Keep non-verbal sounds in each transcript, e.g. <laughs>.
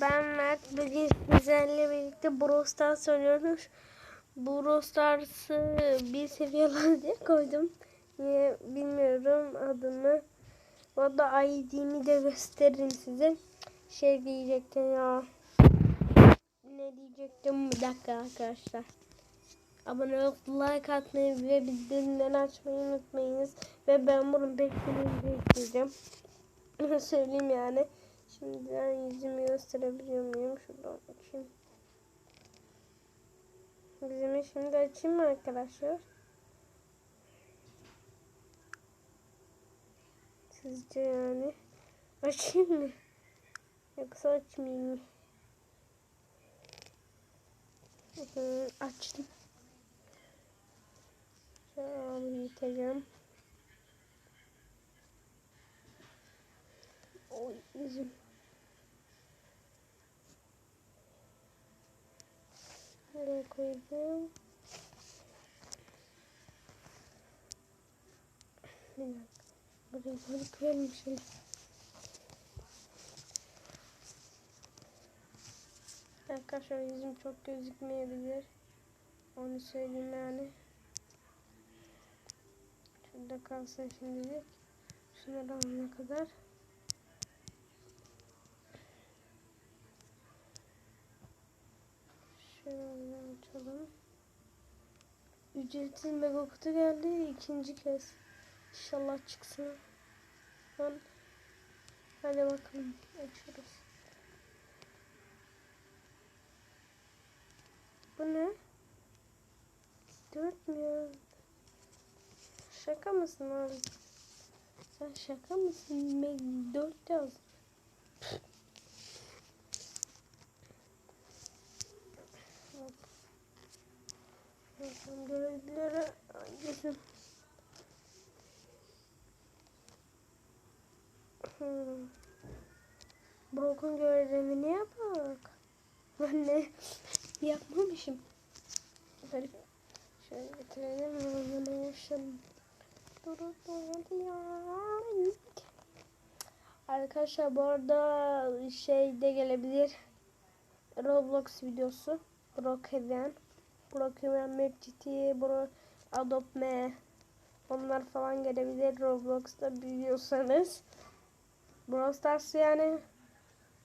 ben Mert. Bugün sizlerle birlikte Brawl Stars oynuyoruz. Bir seviyeler diye koydum. Niye bilmiyorum adını. O da ID'mi de gösteririm size. Şey diyecektim ya. Ne diyecektim bir dakika arkadaşlar. Abone olup like atmayı ve bildirimleri açmayı unutmayınız. Ve ben bunun beklerini bekleyeceğim. <laughs> Söyleyeyim yani. Şimdi yüzümü gösterebiliyor muyum? Şuradan açayım. Yüzümü şimdi açayım mı arkadaşlar? Sizce yani açayım mı? Yoksa açmayayım mı? Açtım. Şöyle büyüteceğim. Oy yüzüm. Nereye koydum? Bir dakika. Buraya koyalım şöyle. Arkadaşlar yüzüm çok gözükmeyebilir. Onu söyleyeyim yani. Şurada kalsın şimdilik. Şunları alana kadar. Şöyle açalım. Ücretsiz mega kutu geldi ikinci kez. İnşallah çıksın. Ben... Hadi bakalım açıyoruz. Bu ne? Dört ya? Şaka mısın abi? Sen şaka mısın? Meg dört yaz. Görevlere hangisi? Hmm. Broken görevini yapak. Ben ne yapmamışım. Hadi şöyle getirelim. Hemen yaşayalım. Arkadaşlar bu arada şey de gelebilir. Roblox videosu. Brokeven. Brokeven Map. Bro Adopt. Onlar falan gelebilir Roblox'ta biliyorsanız. Brawl Stars yani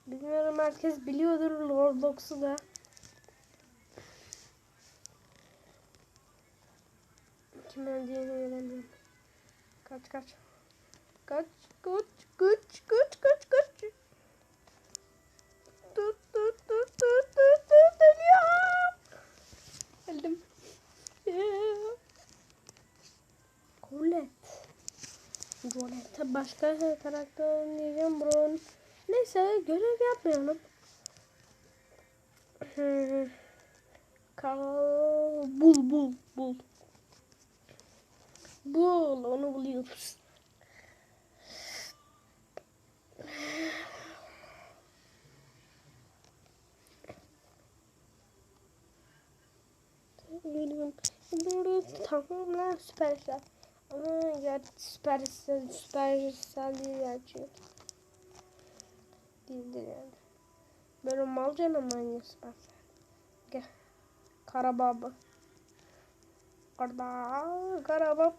bilmiyorum herkes biliyordur Roblox'u da. Kim öldüğünü göremiyorum. Kaç kaç. Kaç kaç kaç kaç kaç Colette başka karakter oynayacağım bro. Neyse görev yapmayalım. Hmm. Kal bul bul bul. Bul onu buluyoruz. Benim tamam lan süpersel. Ama ya süpersel süpersel değil gerçi. Değildir yani. Böyle mal canım aynı süpersel. Gel. Karababa. Orada karabab.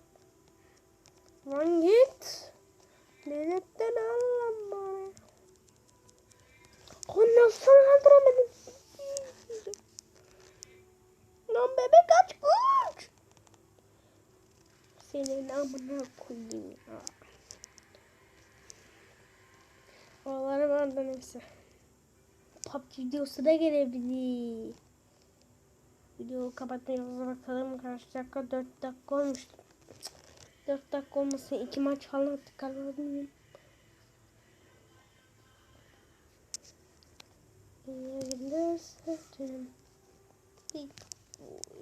Lan git. Devletten al bana. O nasıl öldüremedim? Lan bebek. Senin amına koyayım ya. Oraları vardı neyse. PUBG videosu da gelebilir. Videoyu kapatmaya bakalım kaç dakika 4 dakika olmuş. 4 dakika olmasın 2 maç falan attık. Bir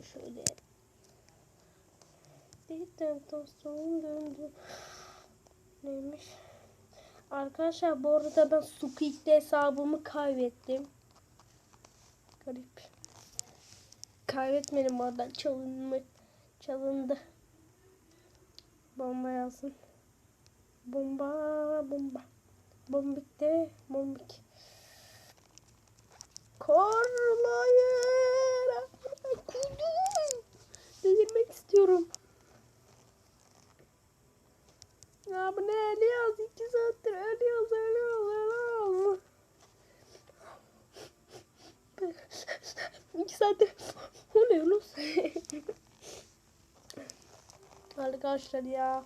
şöyle bir tentasyon döndü. Neymiş? Arkadaşlar bu arada ben Squeak'te hesabımı kaybettim. Garip. Kaybetmedim oradan çalınma çalındı. Bomba yazın. Bomba bomba. Bombik de bombik. Hayır. Kudum. Delirmek istiyorum. Ya bu ne ölüyoruz? İki saattir ölüyoruz, ölüyoruz, ölüyoruz. İki saattir ölüyoruz. Arkadaşlar ya.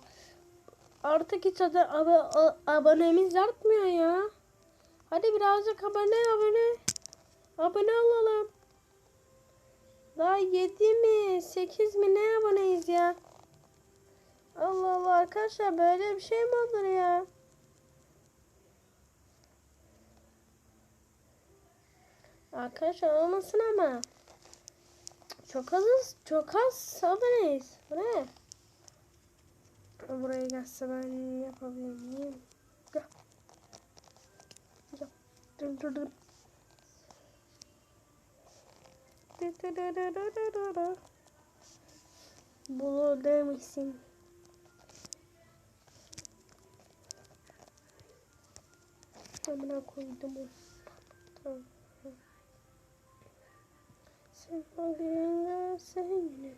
Artık hiç adı, ab a- abonemiz artmıyor ya. Hadi birazcık abone abone. Abone olalım. Daha 7 mi 8 mi ne aboneyiz ya? Allah Allah arkadaşlar böyle bir şey mi olur ya? Arkadaşlar olmasın ama. Çok az çok az aboneyiz. Bu ne? Buraya gelse ben yapabilir miyim? Gel. Dur dur dur. Bunu demişsin. Amına koydum o günler sevgili.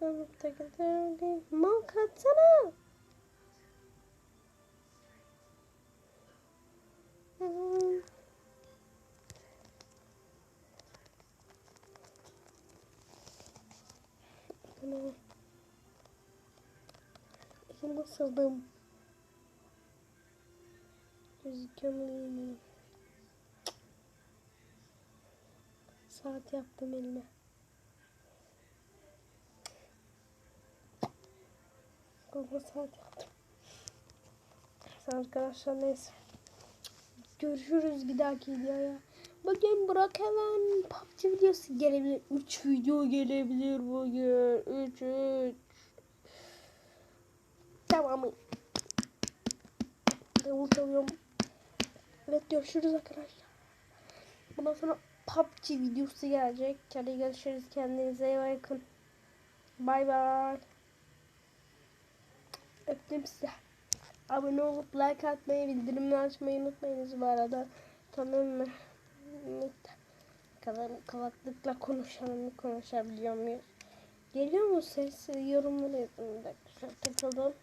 Alıp da giderdim. Mal katsana. Hmm. Gözüküyor Saat yaptım elime. Google saat yaptım. Arkadaşlar neyse. Görüşürüz bir dahaki videoya. Bugün Burak hemen PUBG videosu gelebilir. 3 video gelebilir bugün. 3 3. Tamam. Davul çalıyorum. Evet görüşürüz arkadaşlar. Bundan sonra PUBG videosu gelecek. Hadi görüşürüz. Kendinize iyi bakın. Bay bay. Öptüm size. Abone olup like atmayı, bildirimleri açmayı unutmayınız bu arada. Tamam mı? Kadar kulaklıkla konuşalım, konuşabiliyor muyuz? Geliyor mu ses? Yorumları yazın. Bir dakika şöyle takalım.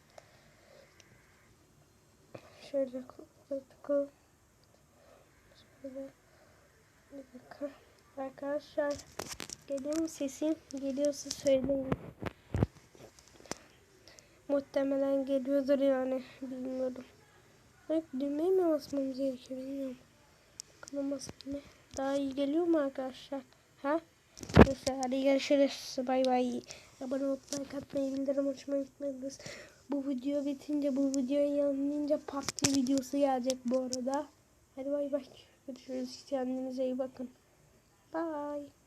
Şöyle kulaklık Şöyle. Bir dakika. Arkadaşlar geliyor mu sesim? Geliyorsa söyleyin. Muhtemelen geliyordur yani. Bilmiyorum. Bak düğmeye mi basmamız gerekiyor bilmiyorum. Bakalım basmaya. Daha iyi geliyor mu arkadaşlar? Ha? Neyse hadi görüşürüz. Bay bay. Abone olup like atmayı bildirim hoşuma gitmediniz. Bu video bitince bu videoyu yayınlayınca PUBG videosu gelecek bu arada. Hadi bay bay. Görüşürüz. Kendinize iyi bakın. Bye.